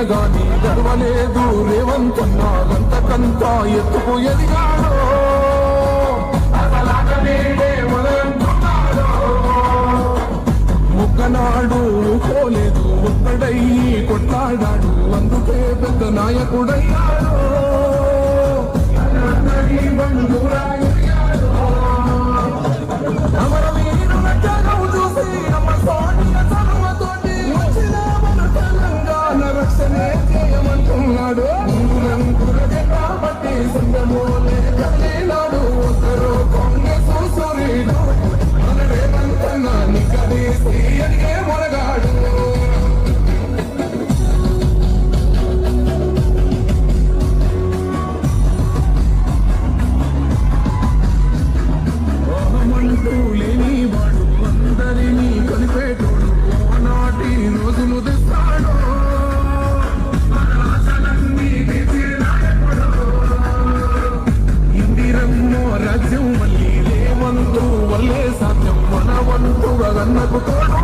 దాడులెన్ని జరిగిన గాని గర్వలేదు రేవంతన్నా అంతకంతా ఎత్తుకు ఎదిగాడు. ముగ్గనాడు నేడే కోలేదు ఒక్కడయ్యి కొట్లాడాడు అందుకే పెద్ద నాయకుడయ్యాడు. అందరి రాజ్యం మళ్ళీ లేవంతు వల్లే సాధ్యం. మన వంతు అన్నకు తోడుగా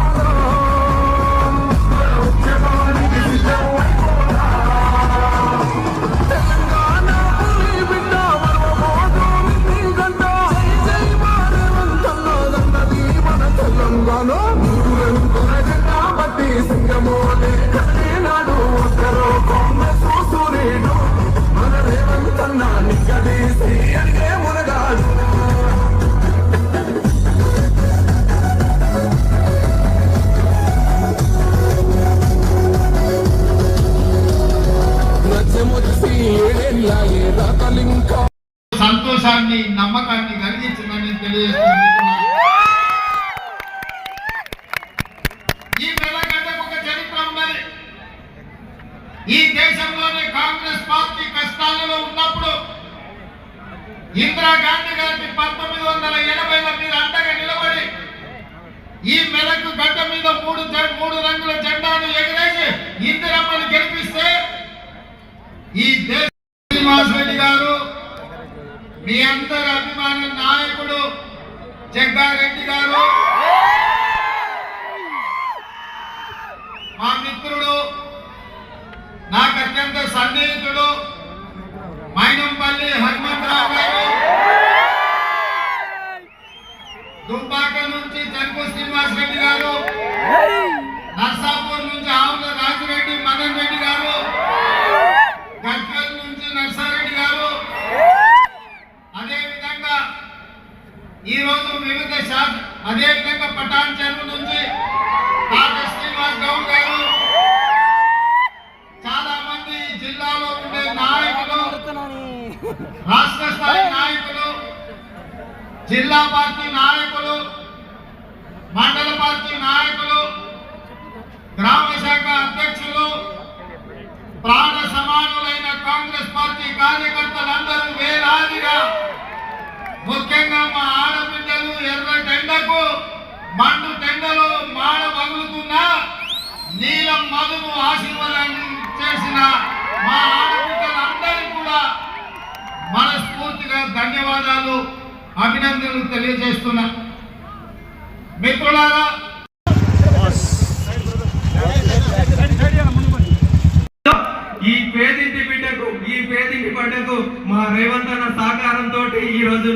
సంతోషాన్ని నమ్మకాన్ని కలిగించిందని తెలియజేస్తున్నాను ఈ మెల్లగడ్డకు ఒక చరిత్ర ఉన్నది. ఈ దేశంలోనే కాంగ్రెస్ పార్టీ కష్టాలలో ఉన్నప్పుడు ఇందిరాగాంధీ గారికి పంతొమ్మిది వందల ఎనభైలో మీరు అండగా నిలబడి ఈ మెలకు గడ్డ మీద మూడు మూడు రంగుల జెండాను ఎగిరేసి ఇందిరమ్మని గెలిపిస్తే ఈ దేశ శ్రీనివాసరెడ్డి గారు మీ అందరి అభిమాన నాయకుడు జగ్గారెడ్డి గారు మా మిత్రుడు నాకు అత్యంత సన్నిహితుడు మైనంపల్లి హనుమంతరావు గారు దుబ్బాక నుంచి జంకు శ్రీనివాసరెడ్డి గారు నర్సాపూర్ నుంచి ఆవుల రాజిరెడ్డి మదన్ రెడ్డి గారు గద్వాల్ నుంచి నర్సారెడ్డి గారు అదే విధంగా ఈ రోజు వివిధ శాఖ అదే విధంగా పటాన్ చెరువు నుంచి తాత శ్రీనివాస్ గౌడ్ గారు. చాలా మంది జిల్లాలో ఉండే నాయకులు రాష్ట్ర స్థాయి నాయకులు జిల్లా పార్టీ నాయకులు మండల పార్టీ నాయకులు గ్రామ శాఖ అధ్యక్షులు ప్రాణ సమానులైన కాంగ్రెస్ పార్టీ కార్యకర్తలందరూ వేలాదిగా ముఖ్యంగా మా ఆడబిడ్డలు ఎర్ర టెండకు మండు టెండలో మాడ పగులుతున్న నీలం మధును ఆశీర్వాదం చేసిన మా ఆడబిడ్డలందరికీ కూడా మనస్ఫూర్తిగా ధన్యవాదాలు అభినందనలు తెలియజేస్తున్నా. మిత్రులారా ఈ పేదింటి బిడ్డకు ఈ పేదింటి మా రేవంత్ అన్న సహకారంతో ఈ రోజు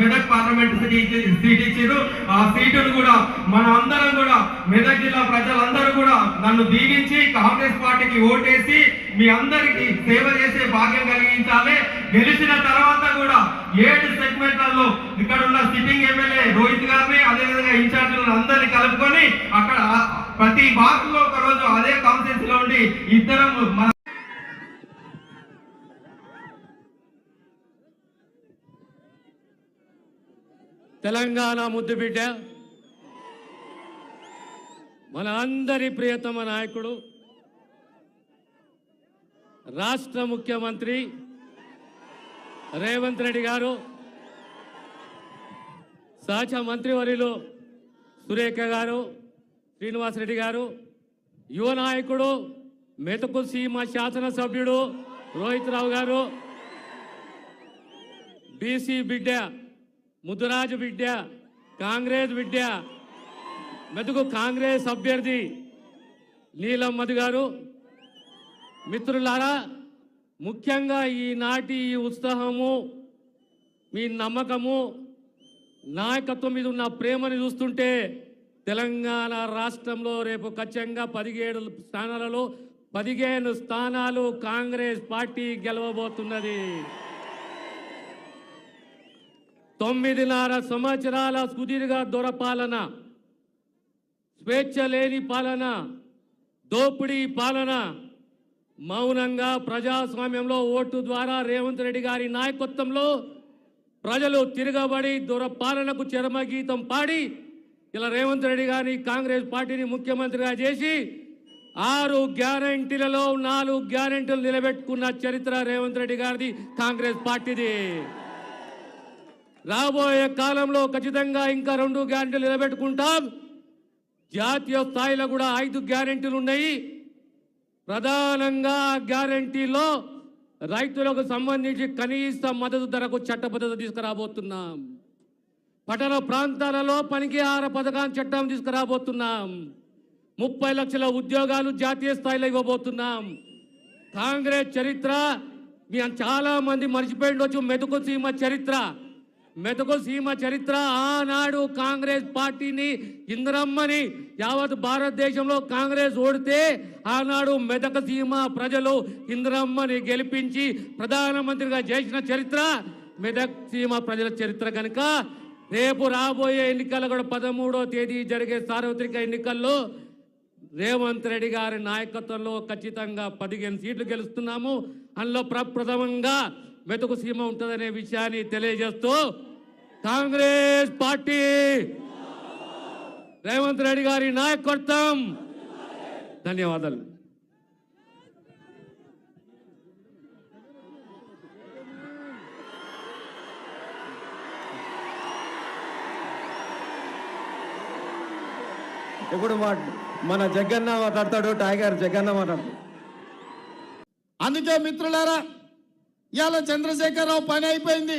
మెదక్ పార్లమెంట్ సీట్ ఇచ్చారు ఆ సీటును కూడా మన అందరం కూడా మెదక్ జిల్లా ప్రజలందరూ కూడా నన్ను దీవించి కాంగ్రెస్ పార్టీకి ఓటేసి మీ అందరికి సేవ చేసే భాగ్యం కలిగించాలి. గెలిచిన తర్వాత కూడా ఏడు సెగ్మెంట్లలో ఇక్కడ ఉన్న సిట్టింగ్ ఎమ్మెల్యే రోహిత్ గారిని అదేవిధంగా ఇన్ఛార్జీలను అందరినీ కలుపుకొని అక్కడ ప్రతి భాగంలో ఒక రోజు అదే కాన్ఫరెన్స్లో ఉండి ఇద్దరం తెలంగాణ ముద్దుబిడ్డ మన అందరి ప్రియతమ నాయకుడు రాష్ట్ర ముఖ్యమంత్రి రేవంత్ రెడ్డి గారు సహచ మంత్రివర్యులు సురేఖ గారు శ్రీనివాసరెడ్డి గారు యువ నాయకుడు మెతకు సీమ శాసనసభ్యుడు రోహిత్ రావు గారు బీసీ బిడ్డ ముద్దురాజు బిడ్డ కాంగ్రెస్ బిడ్డ మెతుకు కాంగ్రెస్ అభ్యర్థి నీలమ్మది గారు. మిత్రులారా ముఖ్యంగా ఈనాటి ఈ ఉత్సాహము మీ నమ్మకము నాయకత్వం మీద ఉన్న ప్రేమని చూస్తుంటే తెలంగాణ రాష్ట్రంలో రేపు ఖచ్చితంగా పదిహేడు స్థానాలలో పదిహేను స్థానాలు కాంగ్రెస్ పార్టీ గెలవబోతున్నది. తొమ్మిదిన్నర సంవత్సరాల సుదీర్ఘ దొరపాలన స్వేచ్ఛ లేని పాలన దోపిడీ పాలన మౌనంగా ప్రజాస్వామ్యంలో ఓటు ద్వారా రేవంత్ రెడ్డి గారి నాయకత్వంలో ప్రజలు తిరగబడి దురపాలనకు చరమగీతం పాడి ఇలా రేవంత్ రెడ్డి గారిని కాంగ్రెస్ పార్టీని ముఖ్యమంత్రిగా చేసి ఆరు గ్యారంటీలలో నాలుగు గ్యారంటీలు నిలబెట్టుకున్న చరిత్ర రేవంత్ రెడ్డి గారిది కాంగ్రెస్ పార్టీది. రాబోయే కాలంలో ఖచ్చితంగా ఇంకా రెండు గ్యారంటీలు నిలబెట్టుకుంటాం. జాతీయ స్థాయిలో కూడా ఐదు గ్యారంటీలు ఉన్నాయి. ప్రధానంగా గ్యారంటీలో రైతులకు సంబంధించి కనీస మద్దతు ధరకు చట్టబద్ధత తీసుకురాబోతున్నాం. పట్టణ ప్రాంతాలలో పనికి ఆహార పథకాన్ని చట్టం తీసుకురాబోతున్నాం. ముప్పై లక్షల ఉద్యోగాలు జాతీయ స్థాయిలో ఇవ్వబోతున్నాం. కాంగ్రెస్ చరిత్ర మీ చాలా మంది మర్చిపోయిండొచ్చు మెతుకు సీమ చరిత్ర. మెదకు సీమ చరిత్ర ఆనాడు కాంగ్రెస్ పార్టీని ఇంద్రమ్మని యావత్ భారతదేశంలో కాంగ్రెస్ ఓడితే ఆనాడు మెదక సీమ ప్రజలు ఇంద్రమ్మని గెలిపించి ప్రధానమంత్రిగా చేసిన చరిత్ర మెదక్ సీమ ప్రజల చరిత్ర కనుక రేపు రాబోయే ఎన్నికలు కూడా పదమూడో తేదీ జరిగే సార్వత్రిక ఎన్నికల్లో రేవంత్ రెడ్డి గారి నాయకత్వంలో ఖచ్చితంగా పదిహేను సీట్లు గెలుస్తున్నాము. అందులో ప్రప్రథమంగా మెతుకు సీమ ఉంటుందనే విషయాన్ని తెలియజేస్తూ కాంగ్రెస్ పార్టీ. రేవంత్ రెడ్డి గారి నాయకత్వం. ధన్యవాదాలు. ఇప్పుడు మా మన జగన్న మాట్లాడతాడు టైగర్ జగన్న మాట్లాడతాడు అందుకే మిత్రులారా ఇవాళ చంద్రశేఖరరావు పని అయిపోయింది.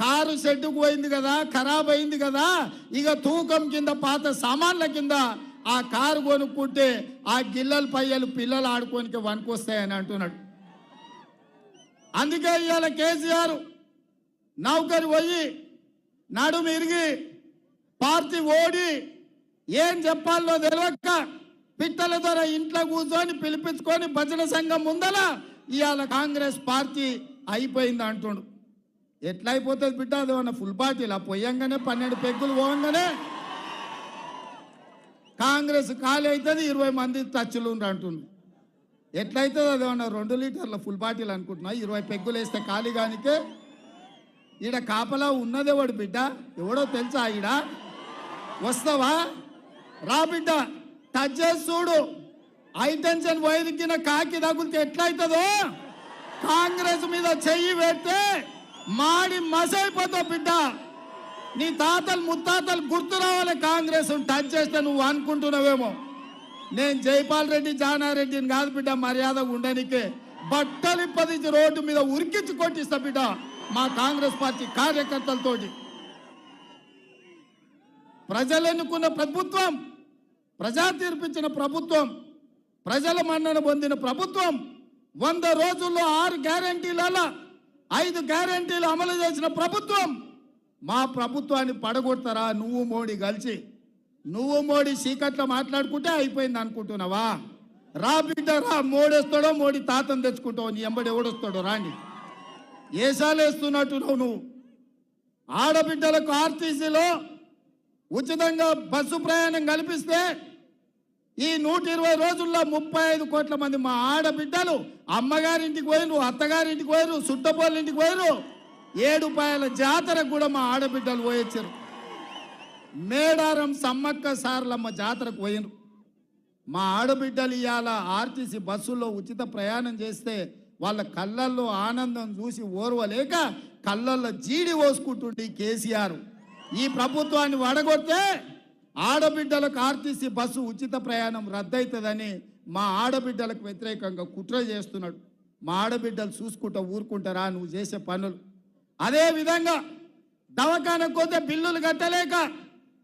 కారు షెడ్డుకు పోయింది కదా ఖరాబ్ అయింది కదా ఇక తూకం కింద పాత సామాన్ల కింద ఆ కారు కొనుక్కుంటే ఆ గిల్లలు పయ్యలు పిల్లలు ఆడుకోనికి వనుకొస్తాయని అంటున్నాడు. అందుకే ఇవాళ కేసీఆర్ నౌకరు పోయి నడుము ఇరిగి పార్టీ ఓడి ఏం చెప్పాలో తెలియక పిట్టల ద్వారా ఇంట్లో కూర్చొని పిలిపించుకొని భజన సంఘం ముందల ఇవాళ కాంగ్రెస్ పార్టీ అయిపోయింది అంటుండు. ఎట్లా అయిపోతుంది బిడ్డ? అది ఏమన్నా ఫుల్ పార్టీలా పోయంగానే పన్నెండు పెగ్గులు పోయంగానే కాంగ్రెస్ ఖాళీ అవుతుంది ఇరవై మంది టచ్లు అంటుంది అంటుండు ఎట్లయితుంది అది ఏమన్నా రెండు లీటర్ల ఫుల్ బాటిల్ అనుకుంటున్నా. ఇరవై పెగ్గులు వేస్తే ఖాళీ కానికే. ఈడ కాపలా ఉన్నదేవాడు బిడ్డ? ఎవడో తెలుసా ఈడ? వస్తావా? రా బిడ్డ టచ్ చేసి చూడు. హైటెన్షన్ వైర్ కింద కాకి తగులితే ఎట్లయితుందో? కాంగ్రెస్ మీద చెయ్యి పెడితే మాడి మసైపోతావు బిడ్డ. నీ తాతలు ముత్తాతలు గుర్తు రావాలి కాంగ్రెస్ టచ్ చేస్తే నువ్వు అనుకుంటున్నావేమో. నేను జైపాల్ రెడ్డి జానారెడ్డిని కాదు బిడ్డ మర్యాద ఉండనికే. బట్టలు పదించి రోడ్డు మీద ఉరికించి కొట్టిస్తా బిడ్డ మా కాంగ్రెస్ పార్టీ కార్యకర్తలతోటి. ప్రజలు ఎన్నుకున్న ప్రభుత్వం ప్రజా తీర్పించిన ప్రభుత్వం ప్రజల మన్నన పొందిన ప్రభుత్వం వంద రోజుల్లో ఆరు గ్యారంటీల ఐదు గ్యారంటీలు అమలు చేసిన ప్రభుత్వం. మా ప్రభుత్వాన్ని పడగొడతారా? నువ్వు మోడీ కలిసి. నువ్వు మోడీ సీకట్లో మాట్లాడుకుంటే అయిపోయింది అనుకుంటున్నావా? రా బిడ్డ రా. మోడేస్తాడో మోడీ తాతను తెచ్చుకుంటావు. నీ ఎంబడి ఎవడొస్తాడో రాండి. ఏసాలు వేస్తున్నట్టు నువ్వు నువ్వు? ఆడబిడ్డలకు ఆర్టీసీలో ఉచితంగా బస్సు ప్రయాణం కల్పిస్తే ఈ నూట ఇరవై రోజుల్లో ముప్పై ఐదు కోట్ల మంది మా ఆడబిడ్డలు అమ్మగారింటికి పోయిరు అత్తగారింటికి పోయిరు సుట్టపోళ్ళింటికి పోయిరు ఏడుపాయల జాతరకు కూడా మా ఆడబిడ్డలు పోయొచ్చారు. మేడారం సమ్మక్క సార్లమ్మ జాతరకు పోయినరు మా ఆడబిడ్డలు ఇవాళ ఆర్టీసీ బస్సుల్లో ఉచిత ప్రయాణం చేస్తే వాళ్ళ కళ్ళల్లో ఆనందం చూసి ఓర్వలేక కళ్ళల్లో జీడి పోసుకుంటుండే కేసీఆర్. ఈ ప్రభుత్వాన్ని వడగొడితే ఆడబిడ్డలకు ఆర్టీసీ బస్సు ఉచిత ప్రయాణం రద్దవుతుందని మా ఆడబిడ్డలకు వ్యతిరేకంగా కుట్ర చేస్తున్నాడు. మా ఆడబిడ్డలు చూసుకుంటా ఊరుకుంటారా? నువ్వు చేసే పనులు. అదే విధంగా దవాఖానకు పోతే బిల్లులు కట్టలేక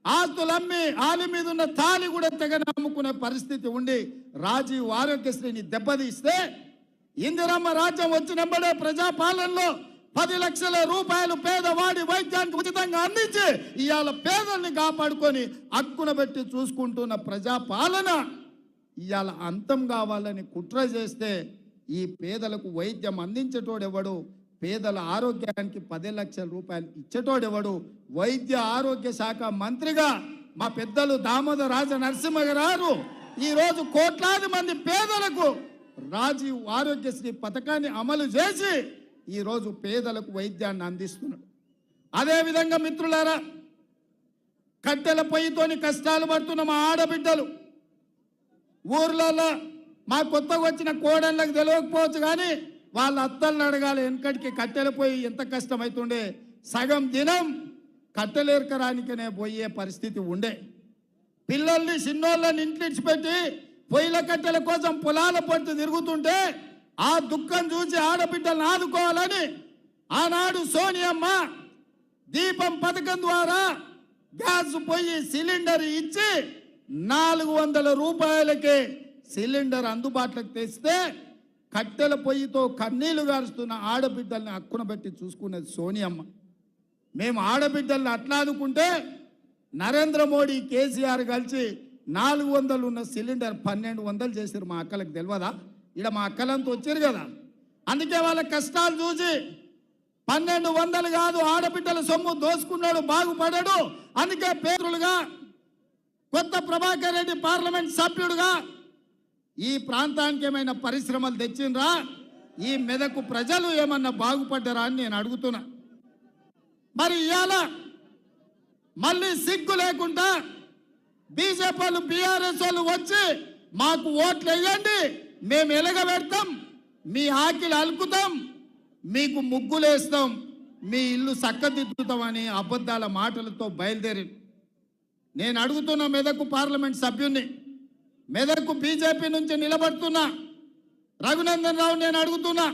ఆస్తులు అమ్మి ఆలి మీద ఉన్న తాలి కూడా తెగ నమ్ముకునే పరిస్థితి ఉండి రాజీవ్ ఆరోగ్యశ్రీని దెబ్బతీస్తే ఇందిరమ్మ రాజ్యం వచ్చినప్పుడే ప్రజాపాలనలో పది లక్షల రూపాయలు పేదవాడి వైద్యానికి ఉచితంగా అందించి ఇవాళ పేదల్ని కాపాడుకొని అక్కున పెట్టి చూసుకుంటున్న ప్రజాపాలన ఇవాళ అంతం కావాలని కుట్ర చేస్తే ఈ పేదలకు వైద్యం అందించేటోడెవడు? పేదల ఆరోగ్యానికి పది లక్షల రూపాయలు ఇచ్చేటోడెవడు? వైద్య ఆరోగ్య శాఖ మంత్రిగా మా పెద్దలు దామోదర రాజ నరసింహ గారు ఈరోజు కోట్లాది మంది పేదలకు రాజీవ్ ఆరోగ్యశ్రీ పథకాన్ని అమలు చేసి ఈరోజు పేదలకు వైద్యాన్ని అందిస్తున్నాడు. అదేవిధంగా మిత్రులారా కట్టెల పొయ్యితోని కష్టాలు పడుతున్న మా ఆడబిడ్డలు ఊర్లలో మా కొత్తగా వచ్చిన కోడళ్ళకి తెలియకపోవచ్చు కానీ వాళ్ళ అత్తల్ని అడగాలి వెనకటికి కట్టెలు పోయి ఎంత కష్టమవుతుండే సగం దినం కట్టెలేరకరానికనే పోయే పరిస్థితి ఉండే. పిల్లల్ని చిన్నోళ్ళని ఇంటికి పెట్టి పొయ్యిల కట్టెల కోసం పొలాల పట్టు తిరుగుతుంటే ఆ దుఃఖం చూసి ఆడబిడ్డలను ఆదుకోవాలని ఆనాడు సోనియమ్మ దీపం పథకం ద్వారా గ్యాస్ పొయ్యి సిలిండర్ ఇచ్చి నాలుగు వందల రూపాయలకి సిలిండర్ అందుబాటులోకి తెస్తే కట్టెల పొయ్యితో కన్నీళ్ళు గారుస్తున్న ఆడబిడ్డల్ని అక్కున పెట్టి చూసుకునేది సోనియమ్మ. మేము ఆడబిడ్డల్ని అట్లా ఆదుకుంటే నరేంద్ర మోడీ కేసీఆర్ కలిసి నాలుగు వందలు ఉన్న సిలిండర్ పన్నెండు వందలు చేసారు మా అక్కలకు తెలియదా? ఇక్కడ మా అక్కలంతా వచ్చారు కదా. అందుకే వాళ్ళ కష్టాలు చూసి పన్నెండు వందలు కాదు ఆడబిడ్డల సొమ్ము దోసుకున్నాడు బాగుపడాడు. అందుకే పేదలుగా కొత్త ప్రభాకర్ రెడ్డి పార్లమెంట్ సభ్యుడుగా ఈ ప్రాంతానికి ఏమైనా పరిశ్రమలు తెచ్చిండ్రా? ఈ మెదకు ప్రజలు ఏమన్నా బాగుపడ్డారా అని నేను అడుగుతున్నా. మరి ఇవాళ మళ్ళీ సిగ్గు లేకుండా బీజేపీ వాళ్ళు బీఆర్ఎస్ వాళ్ళు వచ్చి మాకు ఓట్లు వేయండి. మేము ఎలగబెడతాం మీ ఆకిలు అలుకుతాం మీకు ముగ్గులేస్తాం మీ ఇల్లు చక్కదిద్దుతామని అబద్ధాల మాటలతో బయలుదేరి. నేను అడుగుతున్న మెదకు పార్లమెంట్ సభ్యుణ్ణి మెదకు బీజేపీ నుంచి నిలబడుతున్నా రఘునందన్ రావు నేను అడుగుతున్నా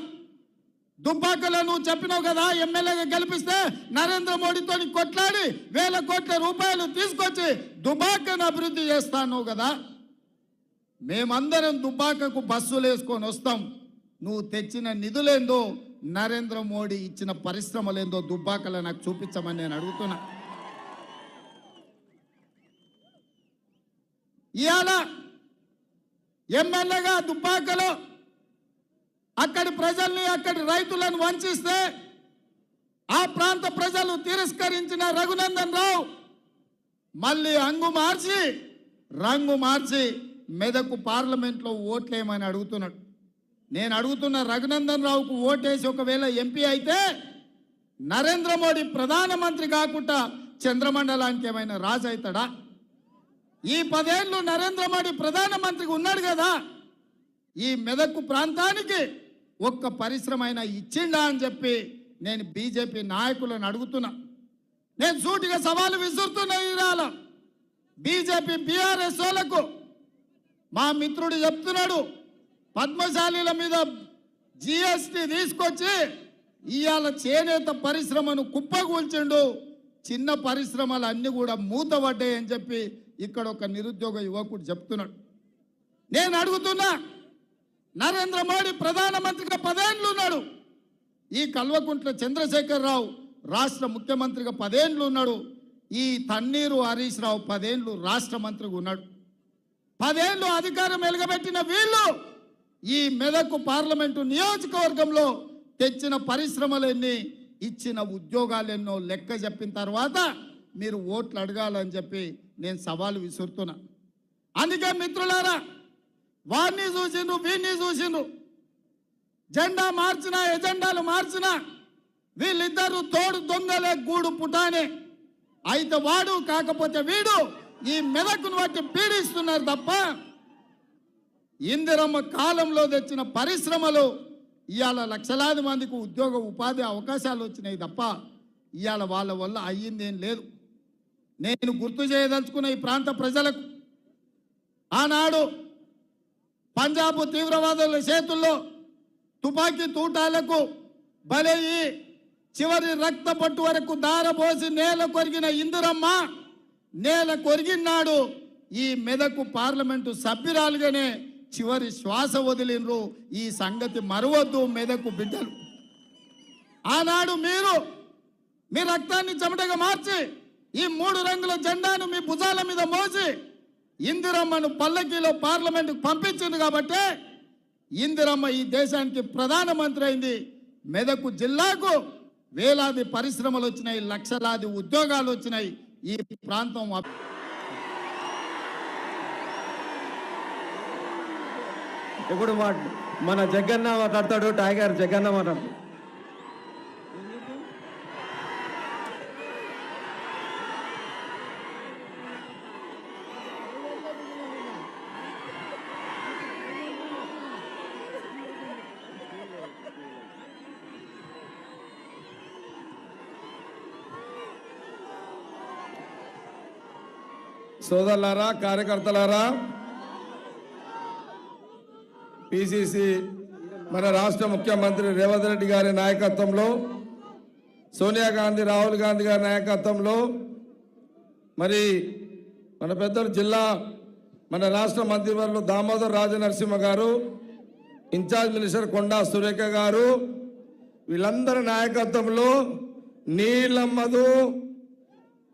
దుబ్బాకలో నువ్వు చెప్పినావు కదా ఎమ్మెల్యేగా గెలిపిస్తే నరేంద్ర మోడీతో కొట్లాడి వేల కోట్ల రూపాయలు తీసుకొచ్చి దుబాకను అభివృద్ధి చేస్తాను కదా? మేమందరం దుబ్బాకకు బస్సులు వేసుకొని వస్తాం. నువ్వు తెచ్చిన నిధులేందో నరేంద్ర మోడీ ఇచ్చిన పరిశ్రమలేందో దుబ్బాకలో నాకు చూపించమని నేను అడుగుతున్నా. ఇవాళ ఎమ్మెల్యేగా దుబ్బాకలో అక్కడి ప్రజల్ని అక్కడి రైతులను వంచిస్తే ఆ ప్రాంత ప్రజలు తిరస్కరించిన రఘునందన్ రావు మళ్ళీ అంగు మార్చి రంగు మార్చి మెదకు పార్లమెంట్లో ఓట్లేమని అడుగుతున్నాడు. నేను అడుగుతున్న రఘునందన్ రావుకు ఓటేసి ఒకవేళ ఎంపీ అయితే నరేంద్ర మోడీ ప్రధానమంత్రి కాకుండా చంద్రమండలానికి ఏమైనా రాజు అవుతాడా? ఈ పదేళ్ళు నరేంద్ర మోడీ ప్రధానమంత్రికి ఉన్నాడు కదా. ఈ మెదక్కు ప్రాంతానికి ఒక్క పరిశ్రమ అయినా ఇచ్చిండా అని చెప్పి నేను బీజేపీ నాయకులను అడుగుతున్నా. నేను సూటిగా సవాలు విసురుతున్నా ఇరాల బీజేపీ బీఆర్ఎస్ వాళ్ళకు మా మిత్రుడు చెప్తున్నాడు పద్మశాలీల మీద జిఎస్టి తీసుకొచ్చి ఇవాళ చేనేత పరిశ్రమను కుప్పగూల్చిండు చిన్న పరిశ్రమలు అన్నీ కూడా మూతపడ్డాయని అని చెప్పి ఇక్కడ ఒక నిరుద్యోగ యువకుడు చెప్తున్నాడు. నేను అడుగుతున్నా నరేంద్ర మోడీ ప్రధానమంత్రిగా పదేండ్లు ఉన్నాడు ఈ కల్వకుంట్ల చంద్రశేఖరరావు రాష్ట్ర ముఖ్యమంత్రిగా పదేండ్లు ఉన్నాడు ఈ తన్నీరు హరీష్ రావు పదేండ్లు రాష్ట్ర మంత్రిగా ఉన్నాడు. పదేళ్ళు అధికారం వెలగబెట్టిన వీళ్ళు ఈ మెదకు పార్లమెంటు నియోజకవర్గంలో తెచ్చిన పరిశ్రమలెన్ని ఇచ్చిన ఉద్యోగాలెన్నో లెక్క చెప్పిన తర్వాత మీరు ఓట్లు అడగాలని చెప్పి నేను సవాలు విసురుతున్నా. అందుకే మిత్రులారా వారిని చూసిండ్రు వీరిని చూసిండ్రు. జెండా మార్చిన ఎజెండాలు మార్చిన వీళ్ళిద్దరు తోడు దొంగలే గూడు పుటానే. అయితే వాడు కాకపోతే వీడు ఈ మెదకును బట్టి పీడిస్తున్నారు తప్ప ఇందిరమ్మ కాలంలో తెచ్చిన పరిశ్రమలు ఇవాళ లక్షలాది మందికి ఉద్యోగ ఉపాధి అవకాశాలు వచ్చినాయి తప్ప ఇవాళ వాళ్ళ వల్ల అయ్యిందేం లేదు. నేను గుర్తు చేయదలుచుకున్న ఈ ప్రాంత ప్రజలకు ఆనాడు పంజాబ్ తీవ్రవాదుల చేతుల్లో తుపాకీ తూటాలకు బలయ్యి చివరి రక్త పట్టు వరకు దారపోసి నేల కొరిగిన ఇందిరమ్మ నేల కొరిగినాడు ఈ మెదకు పార్లమెంటు సభ్యురాలుగానే చివరి శ్వాస వదిలినరు ఈ సంగతి మరవద్దు మెదకు బిడ్డలు. ఆనాడు మీరు మీ రక్తాన్ని చెమటగా మార్చి ఈ మూడు రంగుల జెండాను మీ భుజాల మీద మోసి ఇందిరమ్మను పల్లకీలో పార్లమెంటుకు పంపించింది కాబట్టి ఇందిరమ్మ ఈ దేశానికి ప్రధానమంత్రి అయింది. మెదకు జిల్లాకు వేలాది పరిశ్రమలు వచ్చినాయి లక్షలాది ఉద్యోగాలు వచ్చినాయి. ఈ ప్రాంతం అభి- ఇప్పుడు మా మన జగన్న మాట్లాడతాడు టైగర్ జగన్న మాట్లాడతాడు సోదరులారా కార్యకర్తలారా పిసిసి మన రాష్ట్ర ముఖ్యమంత్రి రేవంత్ రెడ్డి గారి నాయకత్వంలో సోనియా గాంధీ రాహుల్ గాంధీ గారి నాయకత్వంలో మరి మన పెద్దలు జిల్లా మన రాష్ట్ర మంత్రివర్యులు దామోదర్ రాజనరసింహ గారు ఇన్ఛార్జ్ మినిస్టర్ కొండా సురేఖ గారు వీళ్ళందరి నాయకత్వంలో నీలమ్మదు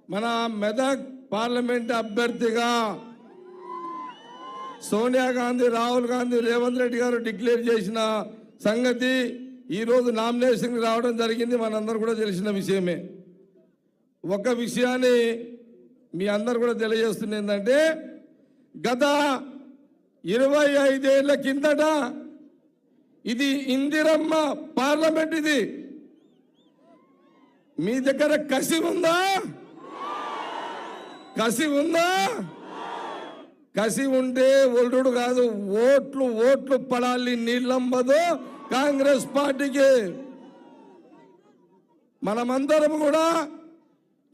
మన మెదక్ పార్లమెంట్ అభ్యర్థిగా సోనియా గాంధీ రాహుల్ గాంధీ రేవంత్ రెడ్డి గారు డిక్లేర్ చేసిన సంగతి ఈరోజు నామినేషన్ రావడం జరిగింది. మనందరూ కూడా తెలిసిన విషయమే. ఒక విషయాన్ని మీ అందరు కూడా తెలియజేస్తుంది ఏంటంటే గత ఇరవై ఐదేళ్ళ కిందట ఇది ఇందిరమ్మ పార్లమెంట్ ఇది. మీ దగ్గర కసి ఉందా? కసి ఉందా కసి ఉంటే ఒల్లుడు కాదు ఓట్లు ఓట్లు పడాలి నీళ్ళంబదు కాంగ్రెస్ పార్టీకి. మనమందరం కూడా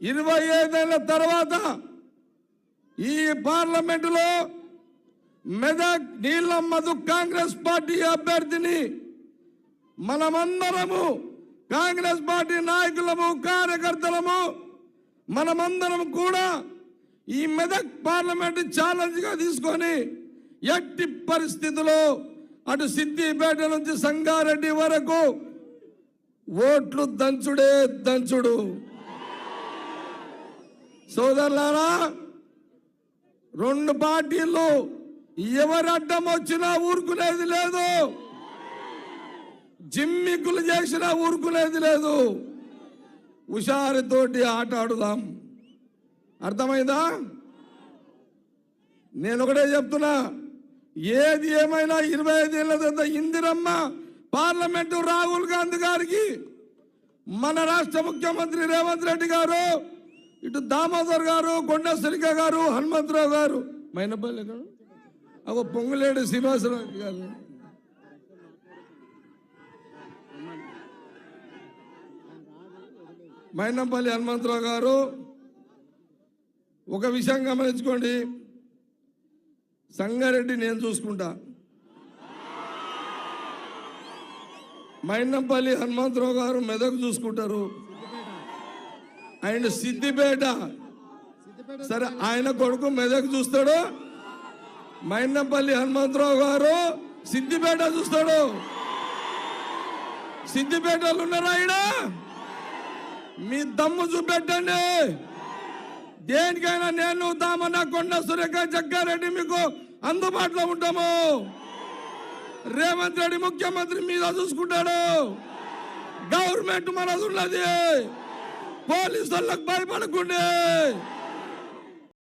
ఇరవై ఐదేళ్ళ తర్వాత ఈ పార్లమెంటులో మెదక్ నీళ్ళమ్మదు కాంగ్రెస్ పార్టీ అభ్యర్థిని మనమందరము కాంగ్రెస్ పార్టీ నాయకులము కార్యకర్తలము మనమందరం కూడా ఈ మెదక్ పార్లమెంట్ ఛాలెంజ్గా తీసుకొని ఎట్టి పరిస్థితుల్లో అటు సిద్దిపేట నుంచి సంగారెడ్డి వరకు ఓట్లు దంచుడే దంచుడు. సోదరులారా రెండు పార్టీలు ఎవరు అడ్డం వచ్చినా ఊరుకునేది లేదు. జిమ్మికులు చేసినా ఊరుకునేది లేదు. హుషారుతోటి ఆట ఆడుదాం. అర్థమైందా? నేను ఒకటే చెప్తున్నా ఏది ఏమైనా ఇరవై ఐదేళ్ళ తర్వాత ఇందిరమ్మ పార్లమెంటు రాహుల్ గాంధీ గారికి మన రాష్ట్ర ముఖ్యమంత్రి రేవంత్ రెడ్డి గారు ఇటు దామోదర్ గారు కొండ సరిక గారు హనుమంతరావు గారు మైనపల్లి గారు ఒక పొంగులేడు శ్రీనివాసరావు గారు. మైనంపల్లి హనుమంతరావు గారు ఒక విషయం గమనించుకోండి. సంగారెడ్డి నేను చూసుకుంటా. మైనంపల్లి హనుమంతరావు గారు మెదక్ చూసుకుంటారు. ఆయన సిద్దిపేట. సరే ఆయన కొడుకు మెదక్ చూస్తాడు. మైనంపల్లి హనుమంతరావు గారు సిద్దిపేట చూస్తాడు. సిద్దిపేటలు ఉన్నారా ఆయన మీ దమ్ము చూపెట్టండి. దేనికైనా నేను దామన్న కొండ సురేఖ జగ్గారెడ్డి మీకు అందుబాటులో ఉంటాము. రేవంత్ రెడ్డి ముఖ్యమంత్రి మీద చూసుకుంటాడు. గవర్నమెంట్ మనది ఉన్నది. పోలీసు వాళ్ళకు భయపడకుండా.